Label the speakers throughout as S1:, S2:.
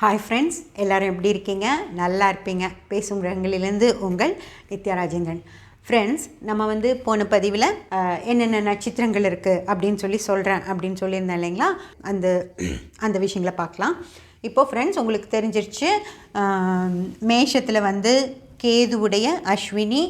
S1: Hi friends எல்லோரும் எப்படி இருக்கீங்க? நல்லா இருப்பீங்க. பேசும் கிரகங்களிலேருந்து உங்கள் நித்யா ராஜேந்திரன். ஃப்ரெண்ட்ஸ் நம்ம வந்து போன பதிவில் என்னென்ன நட்சத்திரங்கள் இருக்குது அப்படின்னு சொல்லி சொல்கிறேன் அப்படின்னு சொல்லியிருந்தேன் இல்லைங்களா? அந்த அந்த விஷயங்களை பார்க்கலாம். இப்போது ஃப்ரெண்ட்ஸ் உங்களுக்கு தெரிஞ்சிருச்சு மேஷத்தில் வந்து கேதுவுடைய அஸ்வினி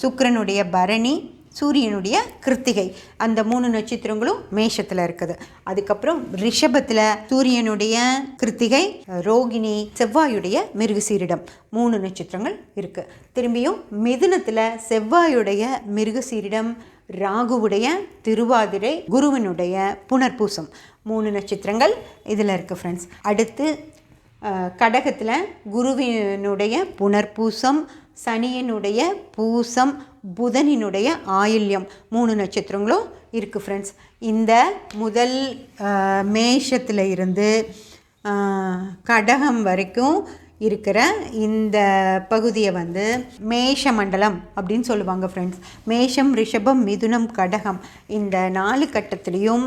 S1: சுக்கரனுடைய பரணி சூரியனுடைய கிருத்திகை. அந்த மூணு நட்சத்திரங்களும் மேஷத்தில் இருக்குது. அதுக்கப்புறம் ரிஷபத்தில் சூரியனுடைய கிருத்திகை ரோகிணி செவ்வாயுடைய மிருகசீரிடம் மூணு நட்சத்திரங்கள் இருக்குது திரும்பியும் மிதுனத்தில் செவ்வாயுடைய மிருகசீரிடம் ராகுவுடைய திருவாதிரை குருவினுடைய புனர்பூசம் மூணு நட்சத்திரங்கள் இதில் இருக்குது ஃப்ரெண்ட்ஸ் அடுத்து கடகத்தில் குருவினுடைய புனர்பூசம் சனியனுடைய பூசம் புதனினுடைய ஆயில்யம். மூணு நட்சத்திரங்களும் இருக்குது ஃப்ரெண்ட்ஸ் இந்த முதல் மேஷத்தில் இருந்து கடகம் வரைக்கும் இருக்கிற இந்த பகுதியை வந்து மேஷ மண்டலம் அப்படின்னு சொல்லுவாங்க ஃப்ரெண்ட்ஸ் மேஷம் ரிஷபம் மிதுனம் கடகம். இந்த நாலு கட்டத்துலேயும்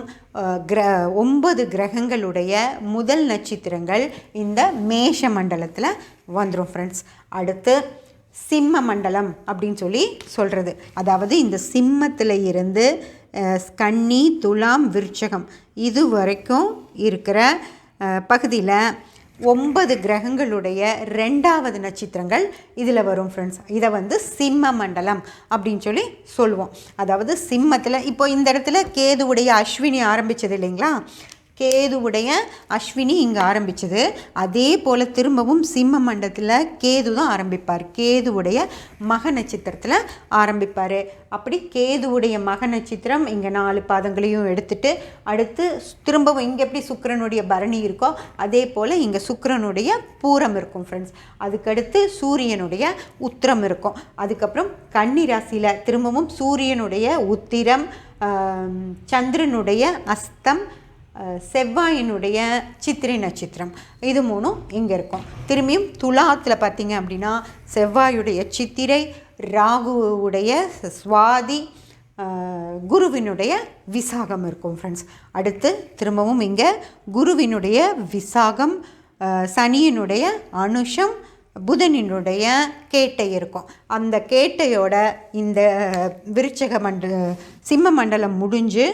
S1: கிர ஒன்பது கிரகங்களுடைய முதல் நட்சத்திரங்கள் இந்த மேஷ மண்டலத்தில் வந்துடும் ஃப்ரெண்ட்ஸ் அடுத்து சிம்ம மண்டலம் அப்படின்னு சொல்லி சொல்கிறது அதாவது இந்த சிம்மத்தில் இருந்து கன்னி துலாம் விருச்சகம் இது வரைக்கும் இருக்கிற பகுதியில் ஒன்பது கிரகங்களுடைய ரெண்டாவது நட்சத்திரங்கள் இதில் வரும் ஃப்ரெண்ட்ஸ் இதை வந்து சிம்ம மண்டலம் அப்படின்னு சொல்லி சொல்லுவோம் அதாவது சிம்மத்தில் இப்போ இந்த இடத்துல கேதுவுடைய அஸ்வினி ஆரம்பிச்சது இல்லைங்களா? கேதுவுடைய அஸ்வினி இங்கே ஆரம்பித்தது அதே போல் திரும்பவும் சிம்ம மண்டலத்தில் கேது தான் ஆரம்பிப்பார். கேதுவுடைய மக நட்சத்திரத்தில் ஆரம்பிப்பார். அப்படி கேதுவுடைய மக நட்சத்திரம் இங்கே நாலு பாதங்களையும் எடுத்துட்டு அடுத்து திரும்பவும் இங்கே எப்படி சுக்கரனுடைய பரணி இருக்கோ அதே போல் இங்கே சுக்கரனுடைய பூரம் இருக்கும் ஃப்ரெண்ட்ஸ் அதுக்கடுத்து சூரியனுடைய உத்திரம் இருக்கும். அதுக்கப்புறம் கன்னி ராசியில் திரும்பவும் சூரியனுடைய உத்திரம் சந்திரனுடைய அஸ்தம் செவ்வாயினுடைய சித்திரை நட்சத்திரம். இது மூணும் இங்கே இருக்கும். திரும்பியும் துலாத்தில் பார்த்தீங்க அப்படின்னா செவ்வாயுடைய சித்திரை ராகுவுடைய சுவாதி குருவினுடைய விசாகம் இருக்கும் ஃப்ரெண்ட்ஸ் அடுத்து திரும்பவும் இங்கே குருவினுடைய விசாகம் சனியினுடைய அனுஷம் புதனினுடைய கேட்டை இருக்கும். அந்த கேட்டையோட இந்த விருச்சக மண்ட சிம்ம மண்டலம் முடிஞ்சு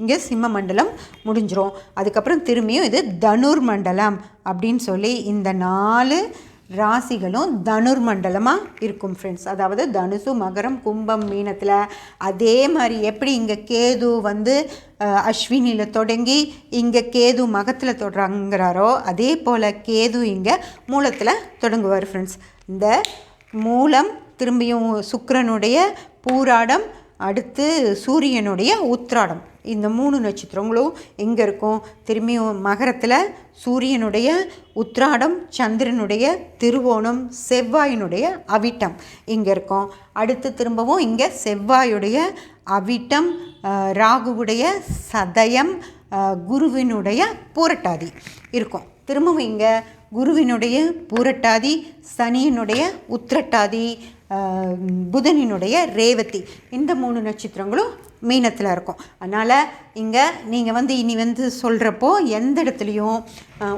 S1: இங்கே சிம்ம மண்டலம் முடிஞ்சிரும். அதுக்கப்புறம் திரும்பியும் இது தனுர் மண்டலம் அப்படின்னு சொல்லி இந்த நாலு ராசிகளும் தனுர் மண்டலமாக இருக்கும் ஃப்ரெண்ட்ஸ் அதாவது தனுசு மகரம் கும்பம் மீனத்தில் அதே மாதிரி எப்படி இங்கே கேது வந்து அஸ்வினியில் தொடங்கி இங்கே கேது மகத்தில் தொடங்குறாரோ அதே போல் கேது இங்கே மூலத்தில் தொடங்குவார் ஃப்ரெண்ட்ஸ் இந்த மூலம் திரும்பியும் சுக்கரனுடைய பூராடம் அடுத்து சூரியனுடைய உத்ராடம் இந்த மூணு நட்சத்திரங்களும் எங்கே இருக்கும்? திரும்பியும் மகரத்தில் சூரியனுடைய உத்ராடம் சந்திரனுடைய திருவோணம் செவ்வாயினுடைய அவிட்டம் இங்கே இருக்கும்? அடுத்து திரும்பவும் இங்கே செவ்வாயுடைய அவிட்டம் ராகுவுடைய சதயம் குருவினுடைய பூரட்டாதி இருக்கும். திரும்பவும் இங்கே குருவினுடைய பூரட்டாதி சனியினுடைய உத்திரட்டாதி புதனினுடைய ரேவதி இந்த மூணு நட்சத்திரங்களும் மீனத்தில் இருக்கும். அதனால் இங்கே நீங்கள் வந்து இனி வந்து சொல்கிறப்போ எந்த இடத்துலையும்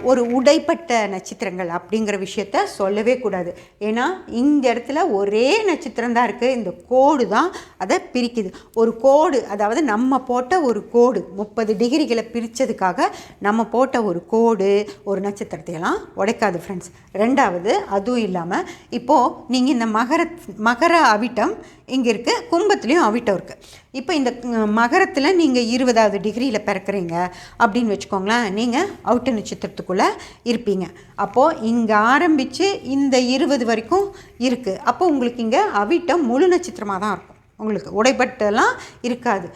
S1: ஒரு உடைப்பட்ட நட்சத்திரங்கள் அப்படிங்கிற விஷயத்த சொல்லவே கூடாது. ஏன்னா இந்த இடத்துல ஒரே நட்சத்திரம் தான் இருக்குது இந்த கோடு தான் அதை பிரிக்குது. ஒரு கோடு அதாவது நம்ம போட்ட ஒரு கோடு முப்பது டிகிரிகளை பிரித்ததுக்காக நம்ம போட்ட ஒரு கோடு ஒரு நட்சத்திரத்தையெல்லாம் உடைக்காது ஃப்ரெண்ட்ஸ் ரெண்டாவது அதுவும் இல்லாமல் இப்போது நீங்கள் இந்த மகர மகர அவிட்டம் இங்கே இருக்குது கும்பத்துலேயும் அவிட்டம் இருக்குது இப்போ இந்த மகரத்தில் நீங்கள் இருபதாவது டிகிரியில் பிறக்கிறீங்க அப்படின்னு வச்சுக்கோங்களேன் நீங்கள் அவுட்ட நட்சத்திரத்துக்குள்ளே இருப்பீங்க. அப்போது இங்கே ஆரம்பித்து இந்த இருபது வரைக்கும் இருக்குது அப்போ உங்களுக்கு இங்கே அவிட்டம் முழு நட்சத்திரமாக தான் இருக்கும். உங்களுக்கு உடைப்பட்டெல்லாம் இருக்காது.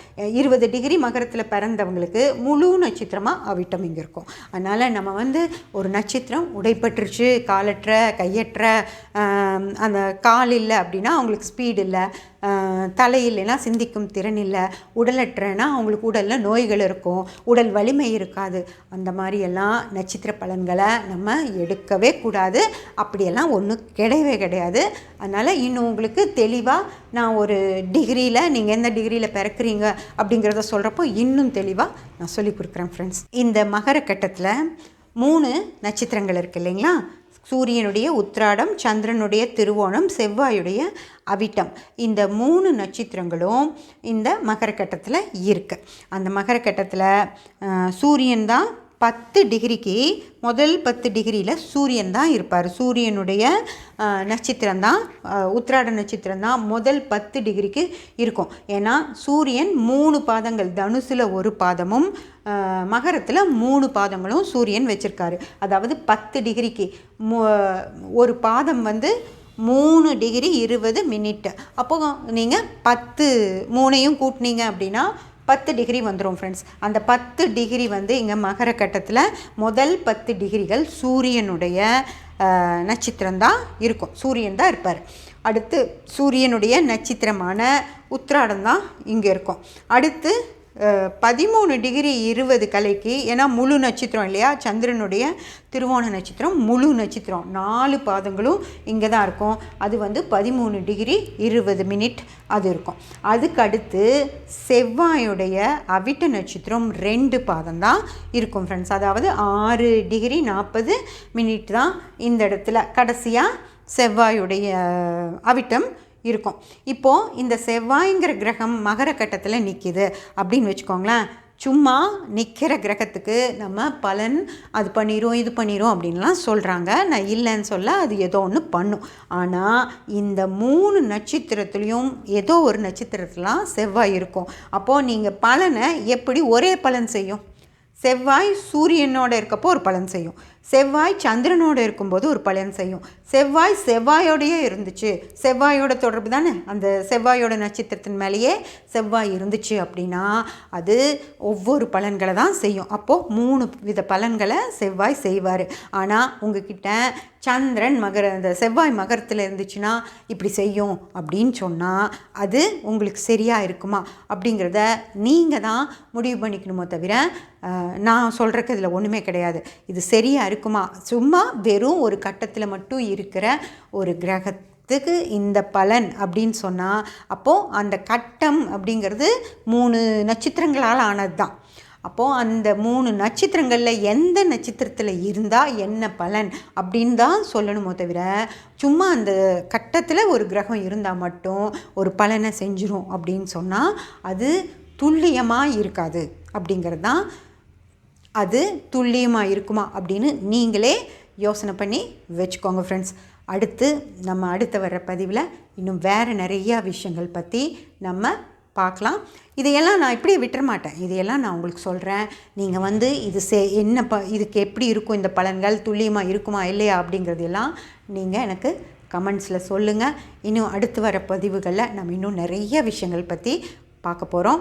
S1: இருபது டிகிரி மகரத்தில் பிறந்தவங்களுக்கு முழு நட்சத்திரமாக அவிட்டம் இங்கே இருக்கும். அதனால் நம்ம வந்து ஒரு நட்சத்திரம் உடைப்பட்டுருச்சு காலற்ற கையற்ற அந்த கால் இல்லை அப்படின்னா அவங்களுக்கு ஸ்பீடு இல்லை. ஆஹ், தலை சிந்திக்கும் திறன் இல்லை. உடலற்றனா அவங்களுக்கு உடலில் நோய்கள் இருக்கும். உடல் வலிமை இருக்காது. அந்த மாதிரி எல்லாம் நட்சத்திர பலன்களை நம்ம எடுக்கவே கூடாது. அப்படியெல்லாம் ஒன்றும் கிடையவே கிடையாது. அதனால் இன்னும் உங்களுக்கு தெளிவாக நான் ஒரு டிகிரியில் நீங்கள் எந்த டிகிரியில் பிறக்கிறீங்க அப்படிங்கிறத சொல்கிறப்போ இன்னும் தெளிவாக நான் சொல்லி கொடுக்குறேன் ஃப்ரெண்ட்ஸ் இந்த மகர கட்டத்தில் மூணு நட்சத்திரங்கள் இருக்குது இல்லைங்களா? சூரியனுடைய உத்திராடம் சந்திரனுடைய திருவோணம் செவ்வாயுடைய அவிட்டம். இந்த மூணு நட்சத்திரங்களும் இந்த மகரக்கட்டத்தில் இருக்குது அந்த மகரக்கட்டத்தில் சூரியன் தான் பத்து டிகிரிக்கு முதல் பத்து டிகிரியில் சூரியன் தான் இருப்பார். சூரியனுடைய நட்சத்திரம் தான் உத்திராட நட்சத்திரம் தான் முதல் பத்து டிகிரிக்கு இருக்கும். ஏன்னா சூரியன் மூணு பாதங்கள் தனுசில் ஒரு பாதமும் மகரத்தில் மூணு பாதங்களும் சூரியன் வச்சுருக்காரு. அதாவது பத்து டிகிரிக்கு ஒரு பாதம் வந்து மூணு டிகிரி இருபது மினிட் அப்போ நீங்கள் பத்து மூணையும் கூட்டினீங்க அப்படின்னா பத்து டிகிரி வந்துடும் ஃப்ரெண்ட்ஸ் அந்த பத்து டிகிரி வந்து இங்கே மகர கட்டத்தில் முதல் பத்து டிகிரிகள் சூரியனுடைய நட்சத்திரம் தான் இருக்கும். சூரியன் தான் இருப்பார். அடுத்து சூரியனுடைய நட்சத்திரமான உத்திராடம் தான் இங்கே இருக்கும். அடுத்து பதிமூணு டிகிரி இருபது கலைக்கு ஏன்னா முழு நட்சத்திரம் இல்லையா? சந்திரனுடைய திருவோண நட்சத்திரம் முழு நட்சத்திரம். நாலு பாதங்களும் இங்கே தான் இருக்கும். அது வந்து பதிமூணு டிகிரி இருபது மினிட் அது இருக்கும். அதுக்கு அடுத்து செவ்வாயுடைய அவிட்ட நட்சத்திரம் ரெண்டு பாதம் தான் இருக்கும் ஃப்ரெண்ட்ஸ் அதாவது ஆறு டிகிரி நாற்பது மினிட் தான் இந்த இடத்துல. கடைசியாக செவ்வாயுடைய அவிட்டம் இருக்கும். இப்போது இந்த செவ்வாய்ங்கிற கிரகம் மகர கட்டத்தில் நிற்கிது அப்படின்னு வச்சுக்கோங்களேன் சும்மா நிற்கிற கிரகத்துக்கு நம்ம பலன் அது பண்ணிடும் இது பண்ணிடும் அப்படின்லாம் சொல்கிறாங்க நான் இல்லைன்னு சொல்ல அது ஏதோ ஒன்று பண்ணும். ஆனால் இந்த மூணு நட்சத்திரத்துலேயும் ஏதோ ஒரு நட்சத்திரத்துலாம் செவ்வாய் இருக்கும். அப்போது நீங்கள் பலனை எப்படி ஒரே பலன் செய்யும்? செவ்வாய் சூரியனோட இருக்கப்போ ஒரு பலன் செய்யும். செவ்வாய் சந்திரனோடு இருக்கும்போது ஒரு பலன் செய்யும். செவ்வாய் செவ்வாயோடையே இருந்துச்சு. செவ்வாயோட தொடர்பு தானே? அந்த செவ்வாயோட நட்சத்திரத்தின் மேலேயே செவ்வாய் இருந்துச்சு அப்படின்னா அது ஒவ்வொரு பலன்களை தான் செய்யும். அப்போது மூணு வித பலன்களை செவ்வாய் செய்வார். ஆனால் உங்ககிட்ட சந்திரன் மகர அந்த செவ்வாய் மகரத்தில் இருந்துச்சுன்னா இப்படி செய்யும் அப்படின்னு சொன்னால் அது உங்களுக்கு சரியாக இருக்குமா? அப்படிங்கிறத நீங்கள் தான் முடிவு பண்ணிக்கணுமோ தவிர நான் சொல்கிறக்கு இதில் ஒன்றுமே கிடையாது. இது சரியாக இருக்குமா? சும்மா வெறும் ஒரு கட்டத்தில் மட்டும் இருக்கிற ஒரு கிரகத்துக்கு இந்த பலன் அப்படின்னு சொன்னால் அப்போது அந்த கட்டம் அப்படிங்கிறது மூணு நட்சத்திரங்களால் ஆனது தான் அப்போது அந்த மூணு நட்சத்திரங்களில் எந்த நட்சத்திரத்தில் இருந்தால் என்ன பலன் அப்படின்னு தான் சொல்லணுமோ தவிர சும்மா அந்த கட்டத்தில் ஒரு கிரகம் இருந்தால் மட்டும் ஒரு பலனை செஞ்சிடும் அப்படின்னு சொன்னால் அது துல்லியமாக இருக்காது அப்படிங்கிறது தான் அது துல்லியமாக இருக்குமா அப்படின்னு நீங்களே யோசனை பண்ணி வச்சுக்கோங்க ஃப்ரெண்ட்ஸ் அடுத்து நம்ம அடுத்து வர்ற பதிவில் இன்னும் வேறு நிறையா விஷயங்கள் பற்றி நம்ம பார்க்கலாம். இதையெல்லாம் நான் இப்படியே விட்டுற மாட்டேன். இதையெல்லாம் நான் உங்களுக்கு சொல்கிறேன் நீங்கள் வந்து இது சே என்ன ப இதுக்கு எப்படி இருக்கும் இந்த பலன்கள்? துல்லியமாக இருக்குமா இல்லையா அப்படிங்கிறதெல்லாம் நீங்கள் எனக்கு கமெண்ட்ஸில் சொல்லுங்கள் இன்னும் அடுத்து வர பதிவுகளில் நம்ம இன்னும் நிறைய விஷயங்கள் பற்றி பார்க்க போகிறோம்